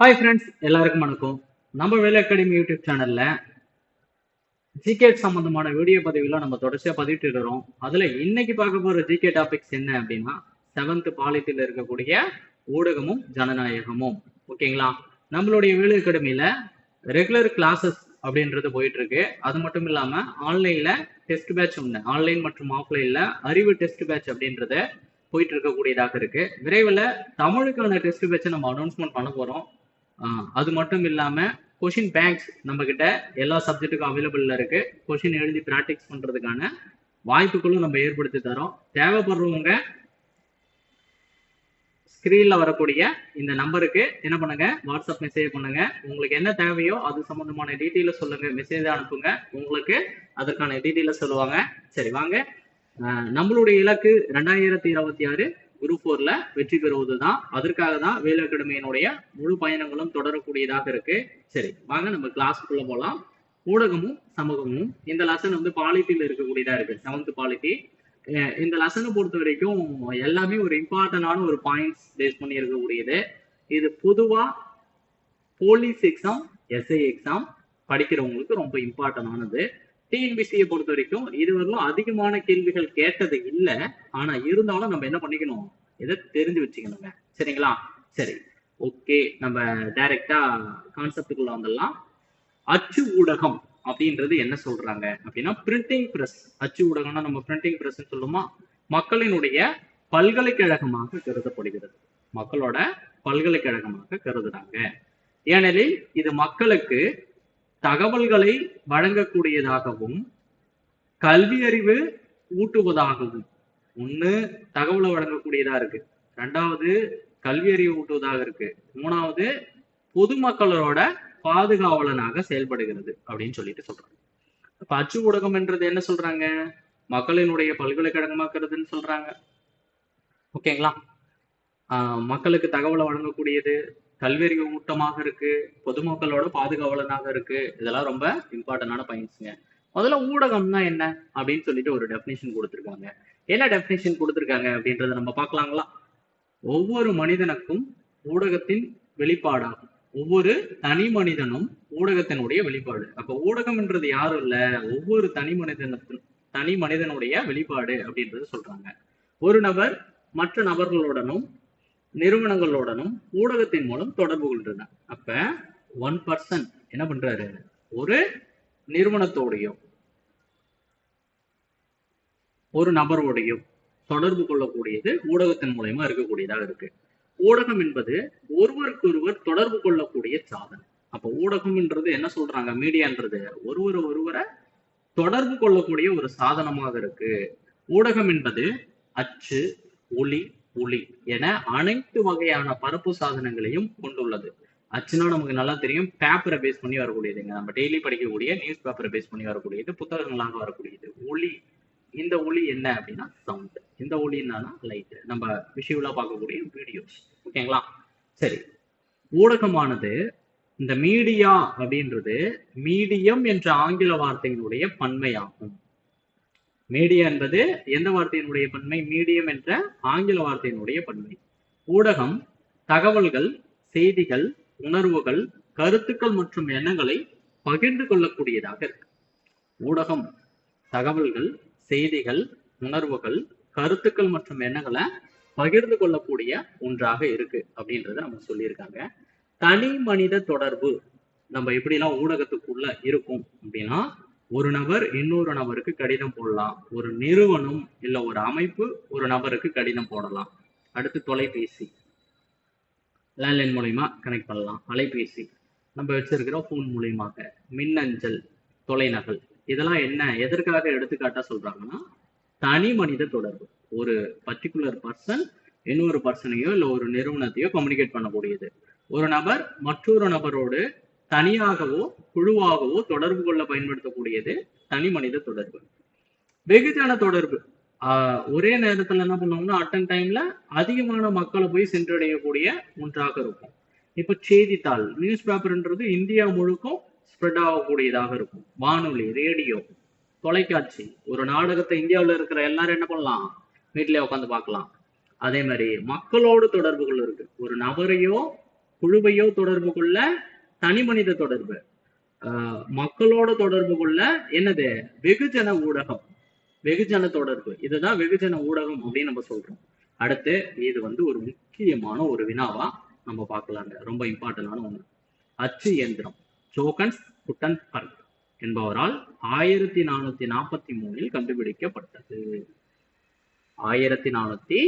Hi friends எல்லாருக்கும் வணக்கம். நம்ம வேலை அகாடமி யூடியூப் சேனலில் ஜிகேட் சம்மந்தமான வீடியோ பதிவுலாம் நம்ம தொடர்ச்சியாக பதிவிட்டு இருக்கிறோம். அதில் இன்னைக்கு பார்க்க போகிற ஜிகே டாபிக்ஸ் என்ன அப்படின்னா செவன்த் பாலித்தில் இருக்கக்கூடிய ஊடகமும் ஜனநாயகமும். ஓகேங்களா? நம்மளுடைய வேலை அகாடமியில் ரெகுலர் கிளாஸஸ் அப்படின்றது போயிட்டு இருக்கு அது மட்டும் இல்லாமல் ஆன்லைனில் டெஸ்ட் பேட்ச் ஒன்று ஆன்லைன் மற்றும் ஆஃப்லைனில் அறிவு டெஸ்ட் பேட்ச் அப்படின்றத போயிட்டு இருக்கக்கூடியதாக இருக்கு. விரைவில் தமிழுக்கான டெஸ்ட் பேட்சை நம்ம அனௌன்ஸ்மெண்ட் பண்ண போகிறோம் அது மட்டும் இல்லாம கொஷின் பேங்க்ஸ் நம்ம கிட்ட எல்லா சப்ஜெக்ட்டுக்கும் அவைலபிள்ல இருக்கு. கொஷின் எழுதி ப்ராக்டிஸ் பண்றதுக்கான வாய்ப்புகளும் நம்ம ஏற்படுத்தி தரோம். தேவைப்படுறவங்க ஸ்கிரீன்ல வரக்கூடிய இந்த நம்பருக்கு என்ன பண்ணுங்க? வாட்ஸ்அப் மெசேஜ் பண்ணுங்க. உங்களுக்கு என்ன தேவையோ அது சம்பந்தமான டீட்டெயில சொல்லுங்க. மெசேஜ் அனுப்புங்க. உங்களுக்கு அதற்கான டீட்டெயில சொல்லுவாங்க. சரி வாங்க. நம்மளுடைய இலக்கு ரெண்டாயிரத்தி இருபத்தி ஆறு குரூப் ஃபோர்ல வெற்றி பெறுவது தான் அதற்காக தான் வேலு அகாடமியினுடைய முழு பயணங்களும் தொடரக்கூடியதாக இருக்கு. சரி வாங்க நம்ம கிளாஸ்க்குள்ள போகலாம் ஊடகமும் சமூகமும். இந்த லெசன் வந்து பாலிட்டியில் இருக்கக்கூடியதா இருக்கு. செவன்த் பாலிட்டி இந்த லெசனை பொறுத்த வரைக்கும் எல்லாமே ஒரு இம்பார்ட்டன்டான ஒரு பாயிண்ட்ஸ் பேஸ் பண்ணி இருக்கக்கூடியது. இது பொதுவா போலீஸ் எக்ஸாம் எஸ்ஐ எக்ஸாம் படிக்கிறவங்களுக்கு ரொம்ப இம்பார்ட்டன்டானது டிஎன்பிசியை பொறுத்த வரைக்கும் இதுவரையிலும் அதிகமான கேள்விகள் கேட்டது இல்லை. ஆனா இருந்தாலும் நம்ம என்ன பண்ணிக்கணும்? இதை தெரிஞ்சு வச்சுக்கணுங்க. சரிங்களா? சரி. ஓகே. நம்ம டைரக்டா கான்செப்டுக்குள்ள வந்துடலாம். அச்சு ஊடகம் அப்படின்றது என்ன சொல்றாங்க? அப்படின்னா பிரிண்டிங் பிரஸ் அச்சு ஊடகம்னா நம்ம பிரிண்டிங் பிரஸ் சொல்லுமா? மக்களினுடைய பல்கலைக்கழகமாக கருதப்படுகிறது. மக்களோட பல்கலைக்கழகமாக கருதுறாங்க. ஏனெனில் இது மக்களுக்கு தகவல்களை வழங்கக்கூடியதாகவும் கல்வி அறிவு ஊட்டுவதாகவும். ஒண்ணு தகவலை வழங்கக்கூடியதா இருக்கு. ரெண்டாவது கல்வி அறிவு ஊட்டுவதாக இருக்கு. மூணாவது பொதுமக்களோட பாதுகாவலனாக செயல்படுகிறது அப்படின்னு சொல்லிட்டு சொல்றாங்க. இப்ப அச்சு ஊடகம் என்றது என்ன சொல்றாங்க? மக்களினுடைய பல்கலைக்கழகமாக்குறதுன்னு சொல்றாங்க. ஓகேங்களா? ஆஹ் மக்களுக்கு தகவலை வழங்கக்கூடியது கல்வியறிவு ஊட்டமாக இருக்கு பொதுமக்களோட பாதுகாவலனாக இருக்கு. இதெல்லாம் ரொம்ப இம்பார்ட்டன்டான பாயிண்ட்ஸுங்க முதல்ல ஊடகம்னா என்ன? அப்படின்னு சொல்லிட்டு ஒரு டெஃபினேஷன் கொடுத்துருக்காங்க. என்ன டெஃபினேஷன் கொடுத்துருக்காங்க அப்படின்றத நம்ம பார்க்கலாங்களா? ஒவ்வொரு மனிதனுக்கும் ஊடகத்தின் வெளிப்பாடாகும். ஒவ்வொரு தனி மனிதனும் ஊடகத்தினுடைய வெளிப்பாடு. அப்ப ஊடகம்ன்றது யாரும் இல்ல. ஒவ்வொரு தனி மனிதனுக்கும் தனி மனிதனுடைய வெளிப்பாடு அப்படின்றது சொல்றாங்க. ஒரு நபர் மற்ற நபர்களுடனும் நிறுவனங்களுடனும் ஊடகத்தின் மூலம் தொடர்பு கொள்றனர் அப்ப ஒன் பர்சன் என்ன பண்றாரு? ஒரு நிறுவனத்தோடையோ ஒரு நபரோடையோ தொடர்பு கொள்ளக்கூடியது ஊடகத்தின் மூலயமா இருக்கக்கூடியதாக இருக்கு. ஊடகம் என்பது ஒருவருக்கொருவர் தொடர்பு கொள்ளக்கூடிய சாதனம். அப்ப ஊடகம்ன்றது என்ன சொல்றாங்க? மீடியான்றது. ஒருவர் ஒருவரை தொடர்பு கொள்ளக்கூடிய ஒரு சாதனமாக இருக்கு. ஊடகம் என்பது அச்சு ஒளி ஒளி என அனைத்து வகையான பரப்பு சாதனங்களையும் கொண்டுள்ளது. அச்சுனா நமக்கு நல்லா தெரியும். பேப்பரை பேஸ் பண்ணி வரக்கூடியதுங்க நம்ம டெய்லி படிக்கக்கூடிய நியூஸ் பேப்பரை பேஸ் பண்ணி வரக்கூடியது புத்தகங்களாக வரக்கூடியது. ஒளி. இந்த ஒளி என்ன அப்படின்னா சவுண்ட் இந்த ஒளி என்னன்னா லைட் நம்ம விஷுவலா பார்க்கக்கூடிய வீடியோஸ் ஓகேங்களா சரி. ஊடகமானது இந்த மீடியா அப்படின்றது மீடியம் என்ற ஆங்கில வார்த்தையினுடைய பன்மையாகும். மீடியா என்பது எந்த வார்த்தையினுடைய பன்மை? மீடியம் என்ற ஆங்கில வார்த்தையினுடைய பன்மை. ஊடகம் தகவல்கள் செய்திகள் உணர்வுகள் கருத்துக்கள் மற்றும் எண்ணங்களை பகிர்ந்து கொள்ளக்கூடியதாக இருக்கு. ஊடகம் தகவல்கள் செய்திகள் உணர்வுகள் கருத்துக்கள் மற்றும் எண்ணங்களை பகிர்ந்து கொள்ளக்கூடிய ஒன்றாக இருக்கு அப்படின்றத நம்ம சொல்லியிருக்காங்க. தனி மனித தொடர்பு. நம்ம எப்படிலாம் ஊடகத்துக்குள்ள இருக்கும் அப்படின்னா ஒரு நபர் இன்னொரு நபருக்கு கடிதம் போடலாம். ஒரு நிறுவனம் இல்ல ஒரு அமைப்பு ஒரு நபருக்கு கடிதம் போடலாம். அடுத்து தொலைபேசி. லேண்ட்லைன் மூலயமா கனெக்ட் பண்ணலாம். அலைபேசி. நம்ம வச்சிருக்கிற ஃபோன் மூலியமாக. மின்னஞ்சல் தொலைநகல். இதெல்லாம் என்ன எதற்காக எடுத்துக்காட்டா சொல்றாங்கன்னா தனி மனித தொடர்பு. ஒரு பர்டிகுலர் பர்சன் இன்னொரு பர்சனையோ இல்லை ஒரு நிறுவனத்தையோ கம்யூனிகேட் பண்ணக்கூடியது. ஒரு நபர் மற்றொரு நபரோடு தனியாகவோ குழுவாகவோ தொடர்பு கொள்ள பயன்படுத்தக்கூடியது தனி மனித தொடர்பு. வெகுஜன தொடர்பு. ஆஹ் ஒரே நேரத்துல என்ன பண்ணுவோம்னா அட்டன் டைம்ல அதிகமான மக்களை போய் சென்றடையக்கூடிய ஒன்றாக இருக்கும். இப்ப செய்தித்தாள் நியூஸ் பேப்பர்ன்றது இந்தியா முழுக்கும் ஸ்ப்ரெட் ஆகக்கூடியதாக இருக்கும். வானொலி ரேடியோ தொலைக்காட்சி. ஒரு நாடகத்தை இந்தியாவில் இருக்கிற எல்லாரும் என்ன பண்ணலாம்? வீட்டிலே உட்காந்து பார்க்கலாம். அதே மாதிரி மக்களோடு தொடர்புகள் இருக்கு. ஒரு நபரையோ குழுவையோ தொடர்பு கொள்ள தனி மனித தொடர்பு. மக்களோட தொடர்பு கொள்ள என்னது? வெகுஜன ஊடகம். வெகுஜன தொடர்பு. இதுதான் வெகுஜன ஊடகம் அப்படின்னு நம்ம சொல்றோம். அடுத்து இது வந்து ஒரு முக்கியமான ஒரு வினாவா நம்ம பார்க்கலாங்க. ரொம்ப இம்பார்ட்டன்டான ஒண்ணு. அச்சு இயந்திரம். ஜோகன்ஸ் குட்டன்பர்க் என்பவரால் ஆயிரத்தி நானூத்தி நாற்பத்தி மூணில் கண்டுபிடிக்கப்பட்டது. ஆயிரத்தி நானூத்தி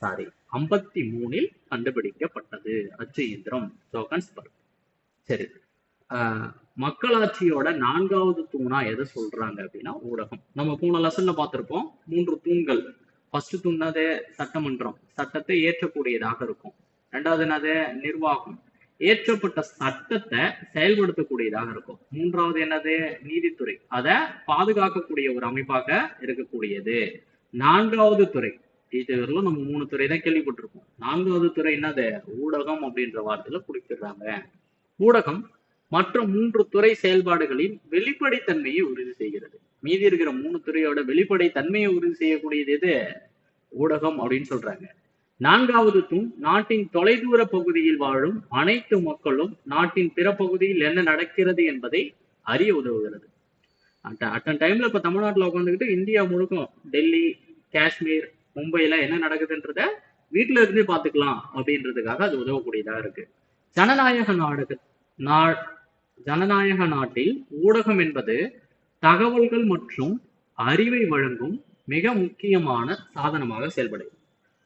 சாரி ஐம்பத்தி மூணில் கண்டுபிடிக்கப்பட்டது. அச்சு இயந்திரம் ஜோகன்ஸ்பர்க் சரி. ஆஹ் மக்களாட்சியோட நான்காவது தூணா எதை சொல்றாங்க அப்படின்னா ஊடகம். நம்ம போன லெசன்ல பார்த்திருப்போம் மூன்று தூண்கள். ஃபர்ஸ்ட் தூண்னது சட்டமன்றம். சட்டத்தை ஏற்றக்கூடியதாக இருக்கும். ரெண்டாவது என்னது? நிர்வாகம். ஏற்றப்பட்ட சட்டத்தை செயல்படுத்தக்கூடியதாக இருக்கும். மூன்றாவது என்னது? நீதித்துறை. அதை பாதுகாக்கக்கூடிய ஒரு அமைப்பாக இருக்கக்கூடியது. நான்காவது துறை. டீச்சர்ல நம்ம மூணு துறை தான் கேள்விப்பட்டிருக்கோம் நான்காவது துறை என்னது? ஊடகம் அப்படின்ற வார்த்தையில குறிப்பிடுறாங்க. ஊடகம் மற்ற மூன்று துறை செயல்பாடுகளின் வெளிப்படைத்தன்மையை உறுதி செய்கிறது. மீதி இருக்கிற மூணு துறையோட வெளிப்படைத்தன்மையை உறுதி செய்யக்கூடியது எது? ஊடகம் அப்படின்னு சொல்றாங்க. நான்காவது தூண் நாட்டின் தொலைதூர பகுதியில் வாழும் அனைத்து மக்களும் நாட்டின் பிற பகுதியில் என்ன நடக்கிறது என்பதை அறிய உதவுகிறது. அட்டன் டைம்ல இப்ப தமிழ்நாட்டுல உட்காந்துக்கிட்டு இந்தியா முழுக்கும் டெல்லி காஷ்மீர் மும்பைல என்ன நடக்குதுன்றத வீட்டுல இருந்தே பாத்துக்கலாம் அப்படின்றதுக்காக அது உதவக்கூடியதா இருக்கு. ஜனநாயக நாடக நா ஜனநாயக நாட்டில் ஊடகம் என்பது தகவல்கள் மற்றும் அறிவை வழங்கும் மிக முக்கியமான சாதனமாக செயல்படுகிறது.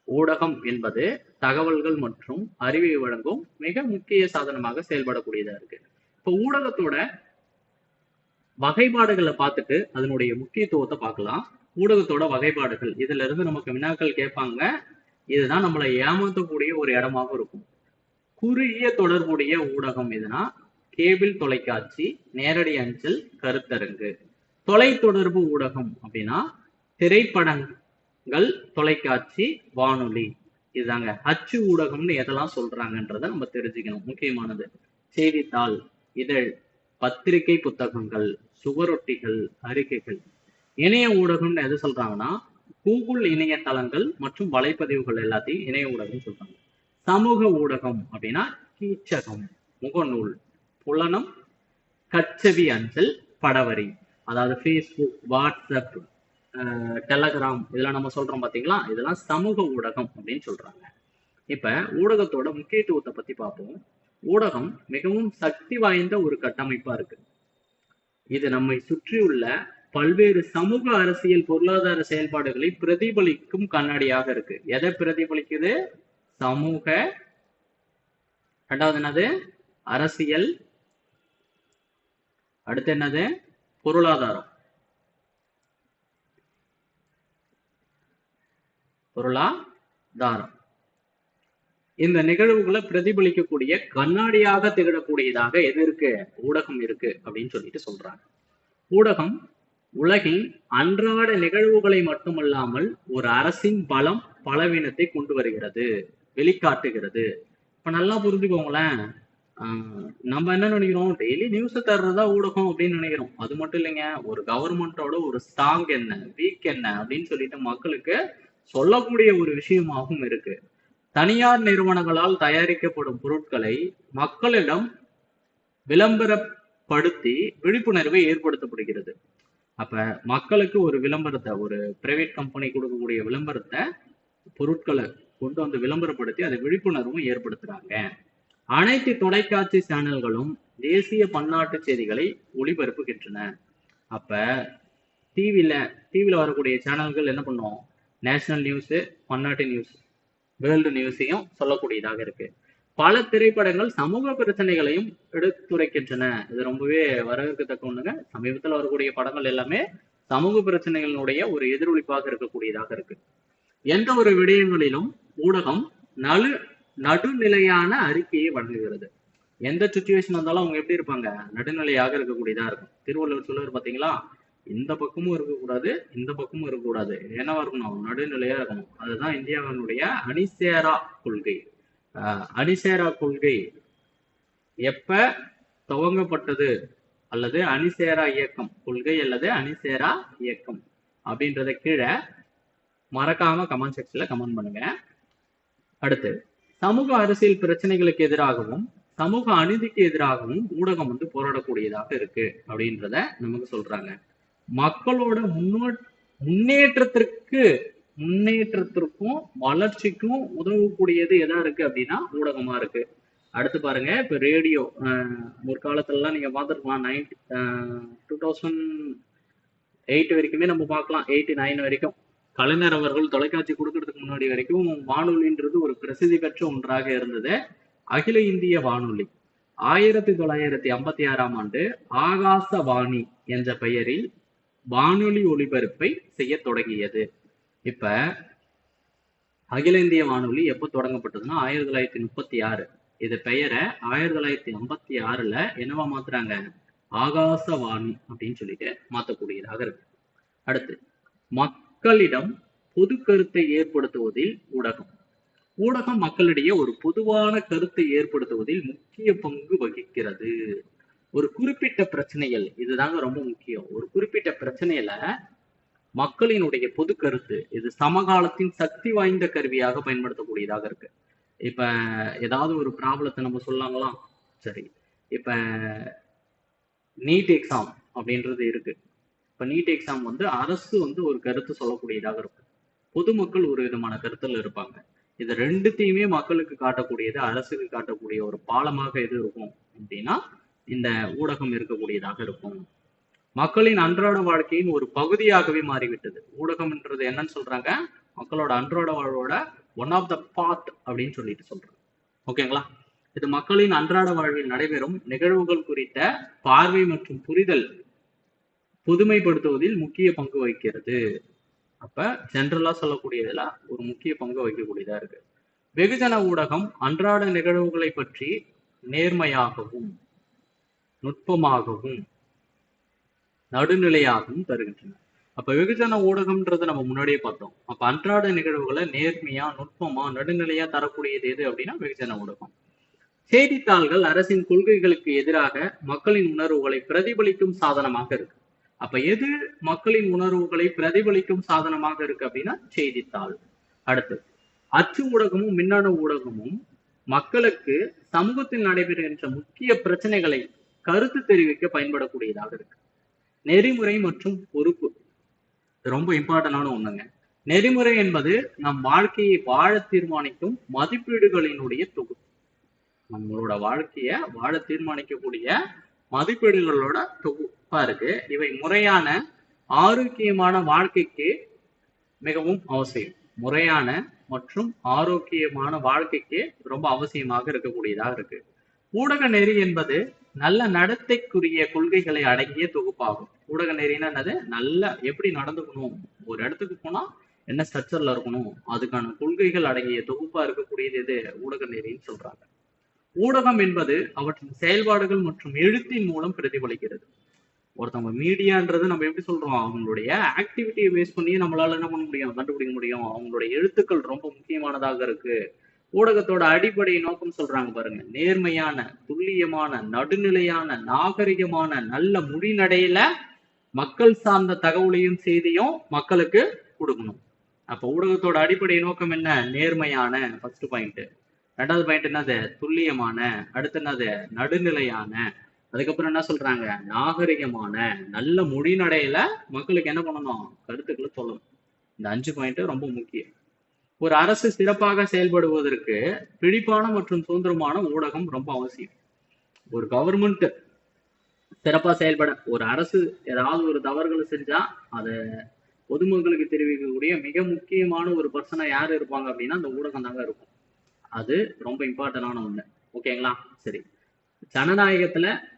ஊடகம் என்பது தகவல்கள் மற்றும் அறிவை வழங்கும் மிக முக்கிய சாதனமாக செயல்படக்கூடியதா இருக்கு. இப்போ ஊடகத்தோட வகைப்பாடுகளை பார்த்துட்டு அதனுடைய முக்கியத்துவத்தை பார்க்கலாம். ஊடகத்தோட வகைப்பாடுகள் இதுல இருந்து நமக்கு வினாக்கள் கேட்பாங்க. இதுதான் நம்மளை ஏமாற்றக்கூடிய ஒரு இடமாக இருக்கும். குறுகிய தொடர்புடைய ஊடகம் எதுனா? கேபிள் தொலைக்காட்சி நேரடி அஞ்சல் கருத்தரங்கு. தொலை தொடர்பு ஊடகம் அப்படின்னா திரைப்படங்கள் தொலைக்காட்சி வானொலி. இதுதாங்க. அச்சு ஊடகம்னு எதெல்லாம் சொல்றாங்கன்றத நம்ம தெரிஞ்சுக்கணும். முக்கியமானது செய்தித்தாள் இதழ் பத்திரிகை புத்தகங்கள் சுவரொட்டிகள் அறிக்கைகள். இணைய ஊடகம்னு எது சொல்றாங்கன்னா கூகுள் இணையதளங்கள் மற்றும் வலைப்பதிவுகள் எல்லாத்தையும் இணைய ஊடகம் சொல்றாங்க. சமூக ஊடகம் அப்படின்னா கீச்சகம் முகநூல் புலனம் கச்சவி அஞ்சல் படவரி. அதாவது ஃபேஸ்புக் வாட்ஸ்அப் டெலகிராம் இதெல்லாம் நம்ம சொல்றோம் பாத்தீங்களா? இதெல்லாம் சமூக ஊடகம் அப்படின்னு சொல்றாங்க. இப்ப ஊடகத்தோட முக்கியத்துவத்தை பத்தி பார்ப்போம். ஊடகம் மிகவும் சக்தி வாய்ந்த ஒரு கட்டமைப்பா இருக்கு. இது நம்மை சுற்றியுள்ள பல்வேறு சமூக அரசியல் பொருளாதார செயல்பாடுகளை பிரதிபலிக்கும் கண்ணாடியாக இருக்கு. எதை பிரதிபலிக்குது? சமூக ரெண்டாவது என்னது? அரசியல். அடுத்து என்னது? பொருளாதாரம். பொருளாதாரம். இந்த நிகழ்வுகளை பிரதிபலிக்கக்கூடிய கண்ணாடியாக திகழக்கூடியதாக எது இருக்கு? ஊடகம் இருக்கு அப்படின்னு சொல்லிட்டு சொல்றாங்க. ஊடகம் உலகின் அன்றாட நிகழ்வுகளை மட்டுமல்லாமல் ஒரு அரசின் பலம் பலவீனத்தை கொண்டு வருகிறது. வெளிக்காட்டுகிறது. இப்ப நல்லா புரிஞ்சுக்கோங்களேன். நம்ம என்ன நினைக்கிறோம்? டெய்லி நியூஸ் தர்றதா ஊடகம் அப்படின்னு நினைக்கிறோம். அது மட்டும் இல்லைங்க. ஒரு கவர்மெண்டோட ஒரு ஸ்ட்ராங் என்ன வீக் என்ன அப்படின்னு சொல்லிட்டு மக்களுக்கு சொல்லக்கூடிய ஒரு விஷயமாகவும் இருக்கு. தனியார் நிறுவனங்களால் தயாரிக்கப்படும் பொருட்களை மக்களிடம் விளம்பரப்படுத்தி விழிப்புணர்வை ஏற்படுத்தப்படுகிறது. அப்ப மக்களுக்கு ஒரு விளம்பரத்தை ஒரு பிரைவேட் கம்பெனி கொடுக்கக்கூடிய விளம்பரத்தை பொருட்களை கொண்டு வந்து விளம்பரப்படுத்தி அதை விழிப்புணர்வும் ஏற்படுத்துறாங்க. அனைத்து தொலைக்காட்சி சேனல்களும் தேசிய பன்னாட்டு செய்திகளை ஒளிபரப்புகின்றன. அப்ப டிவியில டிவியில வரக்கூடிய சேனல்கள் என்ன பண்ணுவோம் நேஷனல் நியூஸ் பன்னாட்டு நியூஸ் வேர்ல்டு நியூஸையும் சொல்லக்கூடியதாக இருக்கு. பல திரைப்படங்கள் சமூக பிரச்சனைகளையும் எடுத்துரைக்கின்றன. இது ரொம்பவே வரவேற்கத்தக்க ஒண்ணுங்க. சமீபத்தில் வரக்கூடிய படங்கள் எல்லாமே சமூக பிரச்சனைகளுடைய ஒரு எதிரொலிப்பாக இருக்கக்கூடியதாக இருக்கு. எந்த ஒரு விடயங்களிலும் ஊடகம் நடு நடுநிலையான அறிக்கையை வழங்குகிறது. எந்த சுச்சுவேஷன் வந்தாலும் அவங்க எப்படி இருப்பாங்க? நடுநிலையாக இருக்கக்கூடியதா இருக்கும். திருவள்ளுவர் சொல்லுவார் பாத்தீங்களா? இந்த பக்கமும் இருக்கக்கூடாது இந்த பக்கமும் இருக்கக்கூடாது. என்னவா இருக்கணும்? நடுநிலையா இருக்கணும். அதுதான் இந்தியாவினுடைய அணிசேரா கொள்கை. அணிசேரா கொள்கை எப்ப துவங்கப்பட்டது? அல்லது அணிசேரா இயக்கம் கொள்கை அல்லது அணிசேரா இயக்கம் அப்படின்றத கீழே மறக்காம கமெண்ட் செக்ஷன்ல கமெண்ட் பண்ணுங்க. அடுத்து சமூக அரசியல் பிரச்சனைகளுக்கு எதிராகவும் சமூக அநீதிக்கு எதிராகவும் ஊடகம் வந்து போராடக்கூடியதாக இருக்கு அப்படின்றத நமக்கு சொல்றாங்க. மக்களோட முன்னோ முன்னேற்றத்திற்கு முன்னேற்றத்திற்கும் வளர்ச்சிக்கும் உதவக்கூடியது எதா இருக்கு அப்படின்னா ஊடகமா இருக்கு. அடுத்து பாருங்க இப்ப ரேடியோ முற்காலத்துல எல்லாம் நீங்க பார்த்துருக்கலாம் நைன்டி டூ தௌசண்ட் எயிட் வரைக்குமே நம்ம பார்க்கலாம் எயிட்டி நைன் வரைக்கும். கலைஞர் அவர்கள் தொலைக்காட்சி கொடுக்கறதுக்கு முன்னாடி வரைக்கும் வானொலின்றது ஒரு பிரசித்தி பெற்ற ஒன்றாக இருந்தது. அகில இந்திய வானொலி. ஆயிரத்தி தொள்ளாயிரத்தி ஐம்பத்தி ஆறாம் ஆண்டு ஆகாசவாணி என்ற பெயரில் வானொலி ஒளிபரப்பை செய்ய தொடங்கியது. இப்ப அகில இந்திய வானொலி எப்போ தொடங்கப்பட்டதுன்னா ஆயிரத்தி தொள்ளாயிரத்தி முப்பத்தி ஆறு இது பெயரை ஆயிரத்தி தொள்ளாயிரத்தி ஐம்பத்தி ஆறுல என்னவா மாத்துறாங்க? ஆகாசவாணி அப்படின்னு சொல்லிட்டு மாத்தக்கூடியதாக இருக்கு. அடுத்து மக்களிடம் பொது கருத்தை ஏற்படுத்துவதில் ஊடகம். ஊடகம் மக்களிடையே ஒரு பொதுவான கருத்தை ஏற்படுத்துவதில் முக்கிய பங்கு வகிக்கிறது. ஒரு குறிப்பிட்ட பிரச்சனைகள் இதுதாங்க ரொம்ப முக்கியம். ஒரு குறிப்பிட்ட பிரச்சனையில மக்களினுடைய பொது கருத்து இது சமகாலத்தின் சக்தி வாய்ந்த கருவியாக பயன்படுத்தக்கூடியதாக இருக்கு. இப்ப ஏதாவது ஒரு ப்ராப்ளத்தை நம்ம சொல்லாங்களாம் சரி. இப்ப நீட் எக்ஸாம் அப்படின்றது இருக்கு. இப்போ நீட் எக்ஸாம் வந்து அரசு வந்து ஒரு கருத்து சொல்லக்கூடியதாக இருக்கும். பொதுமக்கள் ஒரு விதமான கருத்தில் இருப்பாங்க. இது ரெண்டுத்தையுமே மக்களுக்கு காட்டக்கூடியது அரசுக்கு காட்டக்கூடிய ஒரு பாலமாக எது இருக்கும் அப்படின்னா இந்த ஊடகம் இருக்கக்கூடியதாக இருக்கும். மக்களின் அன்றாட வாழ்க்கையின் ஒரு பகுதியாகவே மாறிவிட்டது. ஊடகம்ன்றது என்னன்னு சொல்றாங்க? மக்களோட அன்றாட வாழ்வோட ஒன் ஆஃப் த பார்ட் அப்படின்னு சொல்லிட்டு சொல்றாங்க. ஓகேங்களா இது மக்களின் அன்றாட வாழ்வில் நடைபெறும் நிகழ்வுகள் குறித்த பார்வை மற்றும் புரிதல் புதுமைப்படுத்துவதில் முக்கிய பங்கு வகிக்கிறது. அப்ப ஜென்ரலா சொல்லக்கூடியதுல ஒரு முக்கிய பங்கு வகிக்கக்கூடியதா இருக்கு. வெகுஜன ஊடகம் அன்றாட நிகழ்வுகளை பற்றி நேர்மையாகவும் நுட்பமாகவும் நடுநிலையாகவும் தருகின்றன. அப்ப வெகுஜன ஊடகம்ன்றது நம்ம முன்னாடியே பார்த்தோம். அப்ப அன்றாட நிகழ்வுகளை நேர்மையா நுட்பமா நடுநிலையா தரக்கூடியது எது அப்படின்னா வெகுஜன ஊடகம். செய்தித்தாள்கள் அரசின் கொள்கைகளுக்கு எதிராக மக்களின் உணர்வுகளை பிரதிபலிக்கும் சாதனமாக இருக்கு. அப்ப எது மக்களின் உணர்வுகளை பிரதிபலிக்கும் சாதனமாக இருக்கு அப்படின்னா செய்தித்தாள். அடுத்து அச்சு ஊடகமும் மின்னணு ஊடகமும் மக்களுக்கு சமூகத்தில் நடைபெறுகின்ற முக்கிய பிரச்சனைகளை கருத்து தெரிவிக்க பயன்படக்கூடியதாக இருக்கு. நெறிமுறை மற்றும் பொறுப்பு. ரொம்ப இம்பார்ட்டன்டான ஒண்ணுங்க. நெறிமுறை என்பது நம் வாழ்க்கையை வாழ தீர்மானிக்கும் மதிப்பீடுகளினுடைய தொகுப்பு. நம்மளோட வாழ்க்கைய வாழ தீர்மானிக்கக்கூடிய மதிப்பீடுகளோட தொகுப்பு. இருக்கு. இவை முறையான ஆரோக்கியமான வாழ்க்கைக்கு மிகவும் அவசியம். முறையான மற்றும் ஆரோக்கியமான வாழ்க்கைக்கு ரொம்ப அவசியமாக இருக்கக்கூடியதாக இருக்கு. ஊடக நெறி என்பது நல்ல நடத்தைக்குரிய கொள்கைகளை அடங்கிய தொகுப்பாகும். ஊடக நெறின்னா என்னது? நல்ல எப்படி நடந்துக்கணும்? ஒரு இடத்துக்கு போனா என்ன ஸ்ட்ரக்சர்ல இருக்கணும்? அதுக்கான கொள்கைகள் அடங்கிய தொகுப்பா இருக்கக்கூடியது எது? ஊடக நெறின்னு சொல்றாங்க. ஊடகம் என்பது அவற்றின் செயல்பாடுகள் மற்றும் எழுத்தின் மூலம் பிரதிபலிக்கிறது. ஒருத்தவங்க மீடியான்றது நம்ம எப்படி சொல்றோம்? அவங்களுடைய ஆக்டிவிட்டியை பேஸ் பண்ணி நம்மளால என்ன பண்ண முடியும்? கண்டுபிடிக்க முடியும். அவங்களுடைய எழுத்துக்கள் ரொம்ப முக்கியமானதாக இருக்கு. ஊடகத்தோட அடிப்படை நோக்கம் சொல்றாங்க பாருங்க. நேர்மையான துல்லியமான நடுநிலையான நாகரிகமான நல்ல முடிநடையில மக்கள் சார்ந்த தகவலையும் செய்தியும் மக்களுக்கு கொடுக்கணும். அப்ப ஊடகத்தோட அடிப்படை நோக்கம் என்ன? நேர்மையான ஃபர்ஸ்ட் பாயிண்ட் ரெண்டாவது பாயிண்ட் என்னது? துல்லியமான. அடுத்து என்னது? நடுநிலையான. அதுக்கப்புறம் என்ன சொல்றாங்க? நாகரிகமான நல்ல மொழிநடையில மக்களுக்கு என்ன பண்ணணும்? கருத்துக்களை சொல்லணும். இந்த அஞ்சு பாயிண்ட் ரொம்ப முக்கியம். ஒரு அரசு சிறப்பாக செயல்படுவதற்கு பிடிப்பான மற்றும் சுதந்திரமான ஊடகம் ரொம்ப அவசியம். ஒரு கவர்மெண்ட் சிறப்பா செயல்பட ஒரு அரசு ஏதாவது ஒரு தவறுகளை செஞ்சா அதை பொதுமக்களுக்கு தெரிவிக்கக்கூடிய மிக முக்கியமான ஒரு பர்சனா யார் இருப்பாங்க அப்படின்னா அந்த ஊடகம் தாங்க இருக்கும். அது ரொம்ப இம்பார்ட்டன்டான ஒண்ணு. ஓகேங்களா சரி. ஜனநாயகத்துல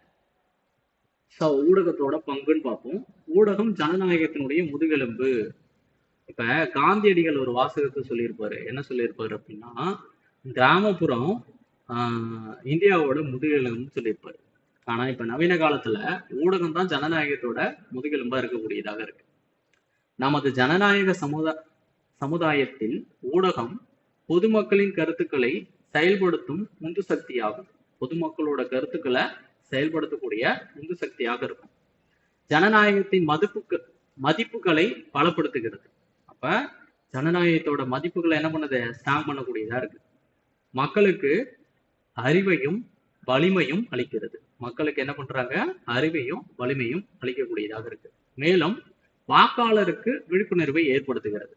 ஸோ ஊடகத்தோட பங்குன்னு பார்ப்போம். ஊடகம் ஜனநாயகத்தினுடைய முதுகெலும்பு. இப்ப காந்தியடிகள் ஒரு வாசகத்தை சொல்லியிருப்பாரு. என்ன சொல்லியிருப்பாரு அப்படின்னா கிராமப்புறம் இந்தியாவோட முதுகெலும்புன்னு சொல்லியிருப்பாரு. ஆனா இப்ப நவீன காலத்துல ஊடகம் தான் ஜனநாயகத்தோட முதுகெலும்பா இருக்கக்கூடியதாக இருக்கு. நமது ஜனநாயக சமுதா சமுதாயத்தில் ஊடகம் பொதுமக்களின் கருத்துக்களை செயல்படுத்தும் உந்து சக்தியாகும். பொதுமக்களோட கருத்துக்களை செயல்படுத்தக்கூடிய உந்து சக்தியாக இருக்கும். ஜனநாயகத்தின் மதிப்புக்கு மதிப்புகளை பலப்படுத்துகிறது. அப்ப ஜனநாயகத்தோட மதிப்புகளை என்ன பண்ணுது? ஸ்ட்ராங் பண்ணக்கூடியதா இருக்கு. மக்களுக்கு அறிவையும் வலிமையும் அளிக்கிறது. மக்களுக்கு என்ன பண்றாங்க? அறிவையும் வலிமையும் அளிக்கக்கூடியதாக இருக்கு. மேலும் வாக்காளருக்கு விழிப்புணர்வை ஏற்படுத்துகிறது.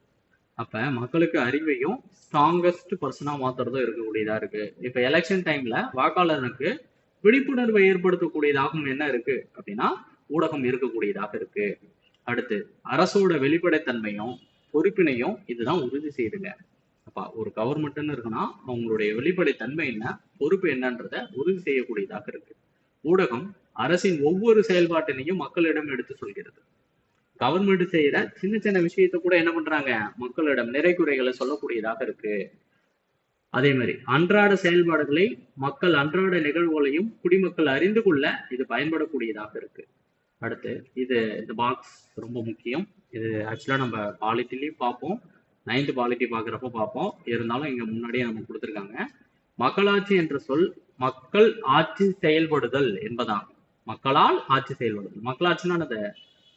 அப்ப மக்களுக்கு அறிவையும் ஸ்ட்ராங்கஸ்ட் பர்சனா மாத்துறதும் இருக்கக்கூடியதா இருக்கு. இப்ப எலெக்ஷன் டைம்ல வாக்காளருக்கு விழிப்புணர்வை ஏற்படுத்தக்கூடியதாகவும் என்ன இருக்கு அப்படின்னா ஊடகம் இருக்கக்கூடியதாக இருக்கு. அடுத்து அரசோட வெளிப்படைத்தன்மையும் பொறுப்பினையும் இதுதான் உறுதி செய்யுதுங்க. அப்ப ஒரு கவர்மெண்ட்னு இருக்குன்னா அவங்களுடைய வெளிப்படைத்தன்மை என்ன பொறுப்பு என்னன்றத உறுதி செய்யக்கூடியதாக இருக்கு. ஊடகம் அரசின் ஒவ்வொரு செயல்பாட்டினையும் மக்களிடம் எடுத்து சொல்கிறது. கவர்மெண்ட் செய்யற சின்ன சின்ன விஷயத்த கூட என்ன பண்றாங்க மக்களிடம் நிறை குறைகளை சொல்லக்கூடியதாக இருக்கு. அதே மாதிரி அன்றாட செயல்பாடுகளை மக்கள் அன்றாட நிகழ்வுகளையும் குடிமக்கள் அறிந்து கொள்ள இது பயன்படக்கூடியதாக இருக்கு. அடுத்து இது இந்த பாக்ஸ் ரொம்ப முக்கியம். இது ஆக்சுவலா நம்ம பாலிட்டிலையும் பார்ப்போம். நைன்த் பாலிட்டி பார்க்குறப்ப பார்ப்போம். இருந்தாலும் இங்க முன்னாடியே நம்ம கொடுத்துருக்காங்க. மக்களாட்சி என்ற சொல் மக்கள் ஆட்சி செயல்படுதல் என்பதாகும் மக்களால் ஆட்சி செயல்படுதல். மக்களாட்சினா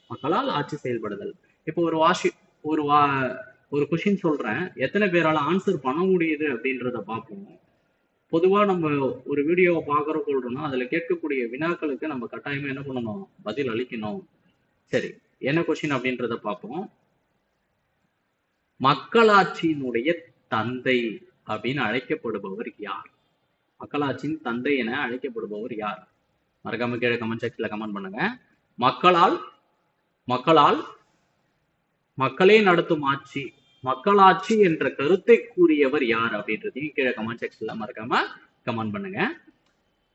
மக்களால் ஆட்சி செயல்படுதல். இப்போ ஒரு வாஷி ஒரு வா ஒரு கொஷின் சொல்றேன். எத்தனை பேரால ஆன்சர் பண்ண முடியுது அப்படின்றத பார்ப்போம். பொதுவா நம்ம ஒரு வீடியோவை பார்க்குறோம் சொல்றோம்னா அதுல கேட்கக்கூடிய வினாக்களுக்கு நம்ம கட்டாயமா என்ன பண்ணணும்? பதில் அளிக்கணும். சரி என்ன கொஷின் அப்படின்றத பார்ப்போம். மக்களாட்சியினுடைய தந்தை அப்படின்னு அழைக்கப்படுபவர் யார்? மக்களாட்சியின் தந்தை என அழைக்கப்படுபவர் யார்? மறக்காம கீழே கமெண்ட் செக்ஷன்ல கமெண்ட் பண்ணுங்க. மக்களால் மக்களால் மக்களே நடத்தும் ஆட்சி மக்களாட்சி என்ற கருத்தை கூறியவர் யார் அப்படின்றதையும் கீழே கமெண்ட் செக்ஷன்ல மறக்காம கமெண்ட் பண்ணுங்க.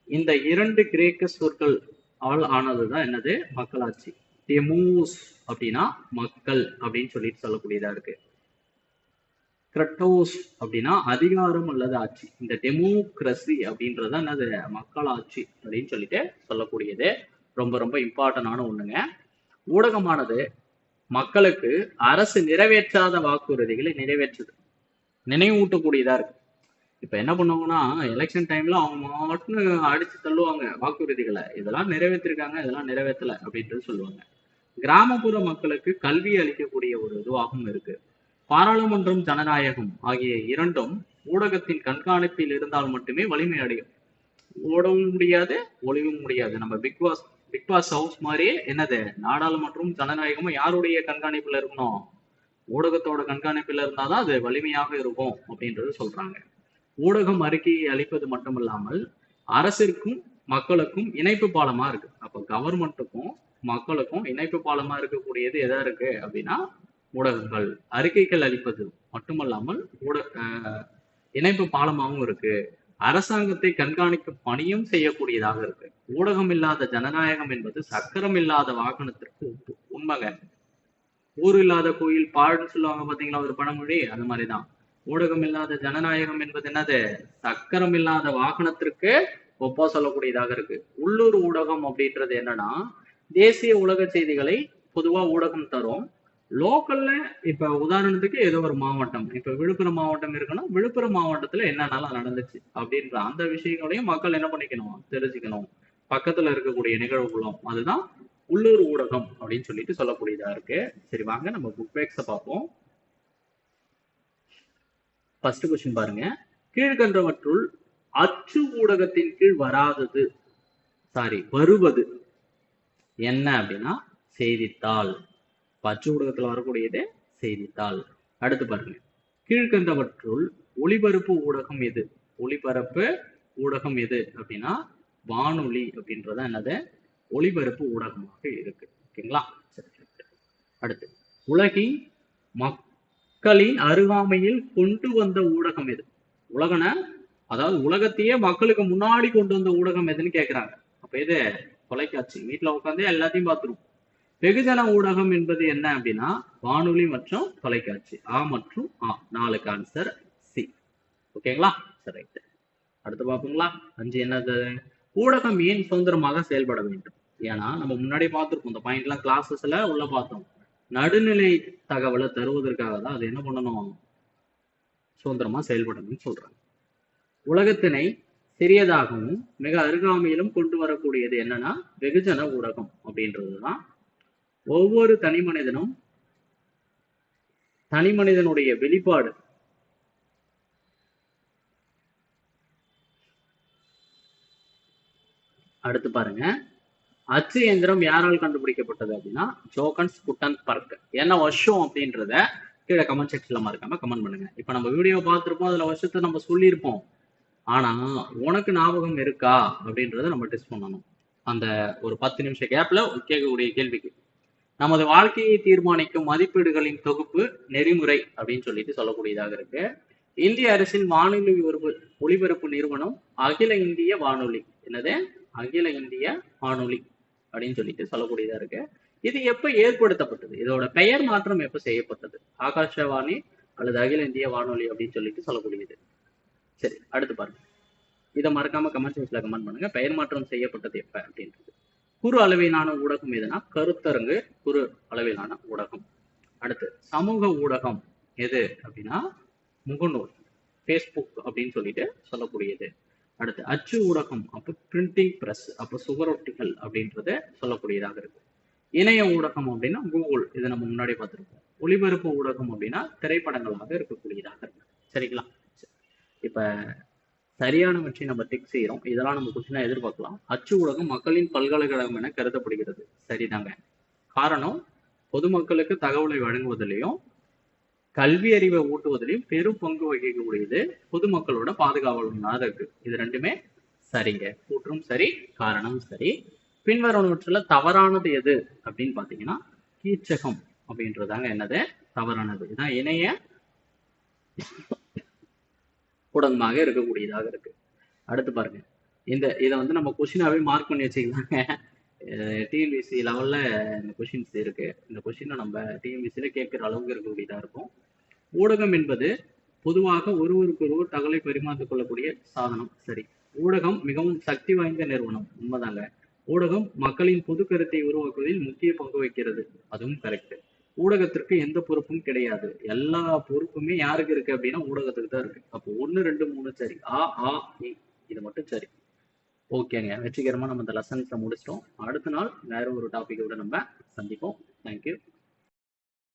இந்த இரண்டு கிரேக்க சொற்கள் ஆல் ஆனதுதான் என்னது? மக்களாட்சி. டெமோஸ் அப்படின்னா மக்கள் அப்படின்னு சொல்லிட்டு சொல்லக்கூடியதா இருக்கு. கிரட்டோஸ் அப்படின்னா அதிகாரம் அல்லது ஆட்சி. இந்த டெமோக்ரஸி அப்படின்றது என்னது? மக்களாட்சி அப்படின்னு சொல்லிட்டு சொல்லக்கூடியது. ரொம்ப ரொம்ப இம்பார்ட்டன்டான ஒண்ணுங்க. ஊடகமானது மக்களுக்கு அரசு நிறைவேற்றாத வாக்குறுதிகளை நிறைவேற்றுது. நினைவூட்டக்கூடியதா இருக்கு. இப்ப என்ன பண்ணுவாங்கன்னா எலெக்ஷன் டைம்ல அவங்க மட்டும் அடிச்சு தள்ளுவாங்க வாக்குறுதிகளை. இதெல்லாம் நிறைவேற்றிருக்காங்க இதெல்லாம் நிறைவேற்றல அப்படின்ட்டு சொல்லுவாங்க. கிராமப்புற மக்களுக்கு கல்வி அளிக்கக்கூடிய ஒரு இதுவாகவும் இருக்கு. பாராளுமன்றம் ஜனநாயகம் ஆகிய இரண்டும் ஊடகத்தின் கண்காணிப்பில் இருந்தால் மட்டுமே வலிமை அடையும். ஓடவும் முடியாது ஒளிவும் முடியாது. நம்ம Bigg Boss Bigg Boss house மாதிரியே என்னது? நாடாளுமன்றமும் ஜனநாயகமும் யாருடைய கண்காணிப்புல இருக்கணும்? ஊடகத்தோட கண்காணிப்புல இருந்தாதான் அது வலிமையாக இருக்கும் அப்படின்றது சொல்றாங்க. ஊடகம் அறிக்கையை அளிப்பது மட்டுமில்லாமல் அரசிற்கும் மக்களுக்கும் இணைப்பு பாலமா இருக்கு. அப்ப கவர்மெண்ட்டுக்கும் மக்களுக்கும் இணைப்பு பாலமா இருக்கக்கூடியது எதா இருக்கு அப்படின்னா ஊடகங்கள். அறிக்கைகள் அளிப்பது மட்டுமல்லாமல் ஊட இணைப்பு பாலமாகவும் இருக்கு. அரசாங்கத்தை கண்காணிக்கும் பணியும் செய்யக்கூடியதாக இருக்கு. ஊடகம் இல்லாத ஜனநாயகம் என்பது சக்கரம் இல்லாத வாகனத்திற்கு உண்மைங்க. ஊர் இல்லாத கோயில் பாடுன்னு சொல்லுவாங்க பாத்தீங்களா ஒரு பழமொழி? அது மாதிரிதான். ஊடகம் இல்லாத ஜனநாயகம் என்பது என்னது? சக்கரம் இல்லாத வாகனத்திற்கு ஒப்பா சொல்லக்கூடியதாக இருக்கு. உள்ளூர் ஊடகம் அப்படின்றது என்னன்னா தேசிய உலக செய்திகளை பொதுவா ஊடகம் தரும். லோக்கல்ல இப்ப உதாரணத்துக்கு ஏதோ ஒரு மாவட்டம். இப்ப விழுப்புரம் மாவட்டம் இருக்குன்னா விழுப்புரம் மாவட்டத்துல என்னென்னலாம் நடந்துச்சு அப்படின்ற அந்த விஷயங்களையும் மக்கள் என்ன பண்ணிக்கணும்? தெரிஞ்சுக்கணும். பக்கத்துல இருக்கக்கூடிய நிகழ்வுகளும் அதுதான் உள்ளூர் ஊடகம் அப்படின்னு சொல்லிட்டு சொல்லக்கூடியதா இருக்கு. சரி வாங்க நம்ம புக் பேக்ஸ பார்ப்போம். ஃபர்ஸ்ட் கொஸ்டின் பாருங்க. கீழ்கண்டவற்றுள் அச்சு ஊடகத்தின் கீழ் வராதது சாரி வருவது என்ன அப்படின்னா செய்தித்தாள். அச்சு ஊடகத்துல வரக்கூடியது செய்தித்தாள். அடுத்து பாருங்க கீழ்கண்டவற்றுள் ஒளிபரப்பு ஊடகம் எது? ஒளிபரப்பு ஊடகம் எது? அப்படின்னா வானொலி அப்படின்றத என்னது? ஒளிபரப்பு ஊடகமாக இருக்கு. ஓகேங்களா? சரி சரி. அடுத்து உலகின் மக்களின் அருகாமையில் கொண்டு வந்த ஊடகம் எது? உலகன? அதாவது உலகத்தையே மக்களுக்கு முன்னாடி கொண்டு வந்த ஊடகம் எதுன்னு கேக்குறாங்க. அப்ப இது தொலைக்காட்சி. வீட்டுல உட்காந்தே எல்லாத்தையும் பார்த்துருவோம். வெகுஜன ஊடகம் என்பது என்ன அப்படின்னா வானொலி மற்றும் தொலைக்காட்சி. ஆ மற்றும் ஆ. நாலுக்கு ஆன்சர் சி ஓகேங்களா? சரி ரைட் அடுத்து பார்ப்போங்களா. அஞ்சு என்னது? ஊடகம் ஏன் சுதந்திரமாக செயல்பட வேண்டும்? ஏன்னா நம்ம முன்னாடி பார்த்துருக்கோம் இந்த பாயிண்ட்லாம் கிளாஸஸ்ல உள்ள பார்த்தோம். நடுநிலை தகவலை தருவதற்காக தான் அது என்ன பண்ணணும்? சுதந்திரமா செயல்படணும்னு சொல்றாங்க. உலகத்தினை சிறியதாகவும் மிக அருகாமையிலும் கொண்டு வரக்கூடியது என்னன்னா வெகுஜன ஊடகம் அப்படின்றதுதான் ஒவ்வொரு தனி மனிதனும் தனி மனிதனுடைய வெளிப்பாடு. அடுத்து பாருங்க. அச்சு எந்திரம் யாரால் கண்டுபிடிக்கப்பட்டது அப்படின்னா ஜோகன்ஸ் குட்டன் பர்க். என்ன வருஷம் அப்படின்றத கீழே கமெண்ட் செக்ஷன்ல மறக்காம கமெண்ட் பண்ணுங்க. இப்ப நம்ம வீடியோ பார்த்திருப்போம் அதுல வருஷத்தை நம்ம சொல்லியிருப்போம். ஆனா உனக்கு ஞாபகம் இருக்கா அப்படின்றத நம்ம டெஸ்ட் பண்ணணும். அந்த ஒரு பத்து நிமிஷம் கேப்ல கேட்கக்கூடிய கேள்விக்கு. நமது வாழ்க்கையை தீர்மானிக்கும் மதிப்பீடுகளின் தொகுப்பு நெறிமுறை அப்படின்னு சொல்லிட்டு சொல்லக்கூடியதாக இருக்கு. இந்திய அரசின் வானொலி ஒளிபரப்பு நிறுவனம் அகில இந்திய வானொலி. என்னது? அகில இந்திய வானொலி அப்படின்னு சொல்லிட்டு சொல்லக்கூடியதா இருக்கு. இது எப்ப ஏற்படுத்தப்பட்டது? இதோட பெயர் மாற்றம் எப்ப செய்யப்பட்டது? ஆகாஷவாணி அல்லது அகில இந்திய வானொலி அப்படின்னு சொல்லிட்டு சொல்லக்கூடியது. சரி அடுத்து பாருங்க. இதை மறக்காம கமெண்ட் செக்ஷன்ல கமெண்ட் பண்ணுங்க. பெயர் மாற்றம் செய்யப்பட்டது எப்ப அப்படின்றது. குறு அளவிலான ஊடகம் எதுனா? கருத்தரங்கு குறு அளவிலான ஊடகம். அடுத்து சமூக ஊடகம் எது அப்படின்னா? முகநூல் ஃபேஸ்புக் அப்படின்னு சொல்லிட்டு சொல்லக்கூடியது. அடுத்து அச்சு ஊடகம் அப்போ பிரிண்டிங் ப்ரெஸ் அப்போ சுவரொட்டிகள் அப்படின்றத சொல்லக்கூடியதாக இருக்கு. இணைய ஊடகம் அப்படின்னா கூகுள் இதை நம்ம முன்னாடி பார்த்துருக்கோம் ஒளிபரப்பு ஊடகம் அப்படின்னா திரைப்படங்களாக இருக்கக்கூடியதாக இருக்கு. சரிங்களா? சரி. இப்ப சரியானவற்றை நம்ம டிக் செய்யறோம் இதெல்லாம் நம்ம கொஸ்டினா எதிர்பார்க்கலாம். அச்சு ஊடகம் மக்களின் பல்கலைக்கழகம் என கருதப்படுகிறது. சரிதாங்க. காரணம் பொதுமக்களுக்கு தகவலை வழங்குவதிலையும் கல்வி அறிவை ஊட்டுவதிலையும் பெரும் பங்கு வகிக்கக்கூடியது பொதுமக்களோட பாதுகாவலனாக இருக்கு. இது ரெண்டுமே சரிங்க. கூற்றும் சரி காரணம் சரி. பின்வரவற்றில் தவறானது எது அப்படின்னு பாத்தீங்கன்னா கீச்சகம் அப்படின்றதாங்க என்னது? தவறானது. இதான் இணைய ஊடகமாக இருக்கக்கூடியதாக இருக்கு. அடுத்து பாருங்க. இந்த இதை வந்து நம்ம கொஷினாவே மார்க் பண்ணி வச்சுக்கலாங்க. டிஎன்பிசி லெவல்ல இந்த கொஷின்ஸ் இருக்கு. இந்த கொஷினை நம்ம டிஎன்பிசியில கேட்கிற அளவுக்கு இருக்கக்கூடியதா இருக்கும். ஊடகம் என்பது பொதுவாக ஒருவருக்கொருவர் தகவலை பரிமாறிக் கொள்ளக்கூடிய சாதனம். சரி. ஊடகம் மிகவும் சக்தி வாய்ந்த நிறுவனம். உண்மைதாங்க. ஊடகம் மக்களின் பொது கருத்தை உருவாக்குவதில் முக்கிய பங்கு வகிக்கிறது. அதுவும் கரெக்ட் ஊடகத்திற்கு எந்த பொறுப்பும் கிடையாது. எல்லா பொறுப்புமே யாருக்கு இருக்கு அப்படின்னா ஊடகத்துக்கு தான் இருக்கு. அப்போ ஒன்னு ரெண்டு மூணு சரி. ஆ ஆ இ. இது மட்டும் சரி. ஓகேங்க வெற்றிகரமா நம்ம இந்த லெசன்ஸை முடிச்சிட்டோம். அடுத்த நாள் வேற ஒரு டாபிக்கோட நம்ம சந்திப்போம். தேங்க்யூ